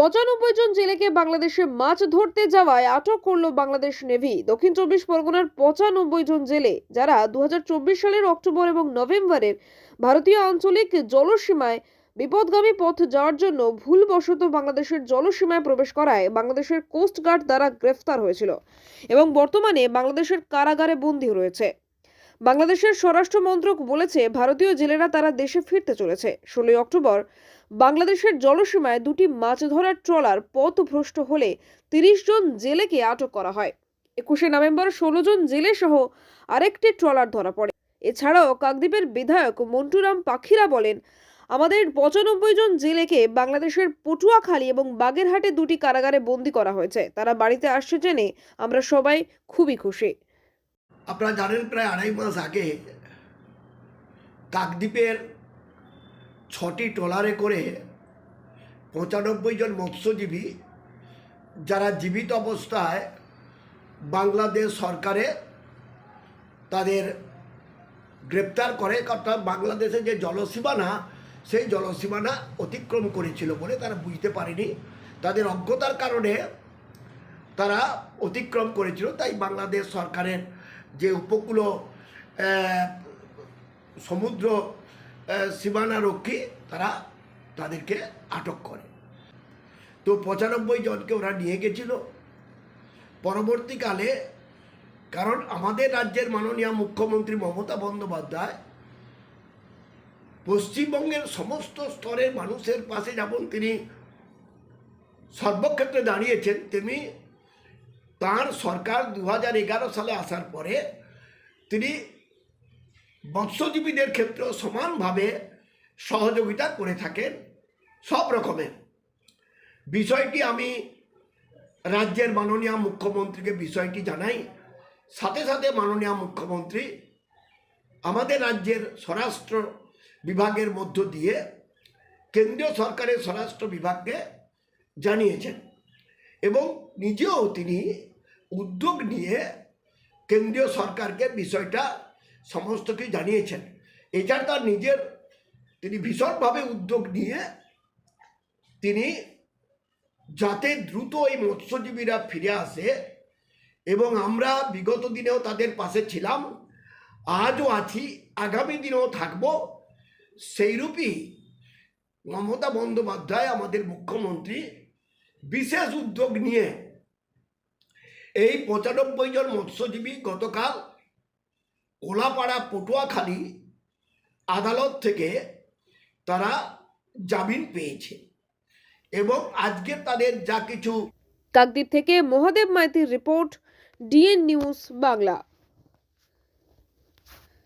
পঁচানব্বই জন জেলেকে বাংলাদেশে মাছ ধরতে যাওয়ায় আটক করল বাংলাদেশ নেভি। দক্ষিণ চব্বিশ পরগনার পঁচানব্বই জন জেলে, যারা দু হাজার চব্বিশ সালের অক্টোবর এবং নভেম্বরের ভারতীয় আঞ্চলিক জলসীমায় বিপদগামী পথ যাওয়ার জন্য ভুলবশত বাংলাদেশের জলসীমায় প্রবেশ করায় বাংলাদেশের কোস্ট গার্ড দ্বারা গ্রেফতার হয়েছিল এবং বর্তমানে বাংলাদেশের কারাগারে বন্দী রয়েছে। বাংলাদেশের স্বরাষ্ট্র মন্ত্রক বলেছে, ভারতীয় জেলেরা তারা দেশে ফিরতে চলেছে। ষোলোই অক্টোবর, বাংলাদেশের জলসীমায় দুটি মাছ ধরার ট্রলার পথভ্রষ্ট হলে তিরিশ জন জেলেকে আটক করা হয়। একুশে নভেম্বর, ষোলো জন জেলে সহ আরেকটি ট্রলার ধরা পড়ে। এছাড়াও কাকদ্বীপের বিধায়ক মন্টুরাম পাখিরা বলেন, আমাদের পঁচানব্বই জন জেলেকে বাংলাদেশের পটুয়াখালী এবং বাগেরহাটে দুটি কারাগারে বন্দী করা হয়েছে। তারা বাড়িতে আসছে জেনে আমরা সবাই খুবই খুশি। আপনারা জানেন প্রায় আড়াই মাস আগে কাকদ্বীপের ছটি ট্রলারে করে পঁচানব্বই জন মৎস্যজীবী যারা জীবিত অবস্থায় বাংলাদেশ সরকারে তাদের গ্রেপ্তার করে, অর্থাৎ বাংলাদেশের যে জলসীমানা, সেই জলসীমানা অতিক্রম করেছিল বলে তারা বুঝতে পারেনি। তাদের অজ্ঞতার কারণে তারা অতিক্রম করেছিল, তাই বাংলাদেশ সরকারের যে উপকূল সমুদ্র সীমানা রক্ষী তারা তাদেরকে আটক করে। তো পঁচানব্বই জনকে ওরা নিয়ে গেছিল। পরবর্তীকালে, কারণ আমাদের রাজ্যের মাননীয় মুখ্যমন্ত্রী মমতা বন্দ্যোপাধ্যায় পশ্চিমবঙ্গের সমস্ত স্তরের মানুষের পাশে যেমন তিনি সর্বক্ষেত্রে দাঁড়িয়েছেন, তেমনি তার সরকার দু সালে আসার পরে তিনি মৎস্যজীবীদের ক্ষেত্রেও সমানভাবে সহযোগিতা করে থাকেন সব রকমের। বিষয়টি আমি রাজ্যের মাননীয় মুখ্যমন্ত্রীকে বিষয়টি জানাই। সাথে সাথে মাননীয় মুখ্যমন্ত্রী আমাদের রাজ্যের স্বরাষ্ট্র বিভাগের মধ্য দিয়ে কেন্দ্রীয় সরকারের স্বরাষ্ট্র বিভাগকে জানিয়েছেন এবং নিজেও তিনি উদ্যোগ নিয়ে কেন্দ্রীয় সরকারকে বিষয়টা সমস্ত কিছু জানিয়েছেন। এছাড়া তার নিজের তিনি ভীষণভাবে উদ্যোগ নিয়ে তিনি যাতে দ্রুত এই মৎস্যজীবীরা ফিরে আসে এবং আমরা বিগত দিনেও তাদের পাশে ছিলাম, আজও আছি, আগামী দিনেও থাকব সেইরূপই মমতা বন্দ্যোপাধ্যায় আমাদের মুখ্যমন্ত্রী বিশেষ উদ্যোগ নিয়ে এই পঁচানব্বই জন মৎস্যজীবী গতকাল কোলাপাড়া পটুয়াখালী আদালত থেকে তারা জামিন পেয়েছে এবং আজকে তাদের যা কিছু কাকদ্বীপ থেকে মহাদেব মাইতির রিপোর্ট ডিএন নিউজ বাংলা।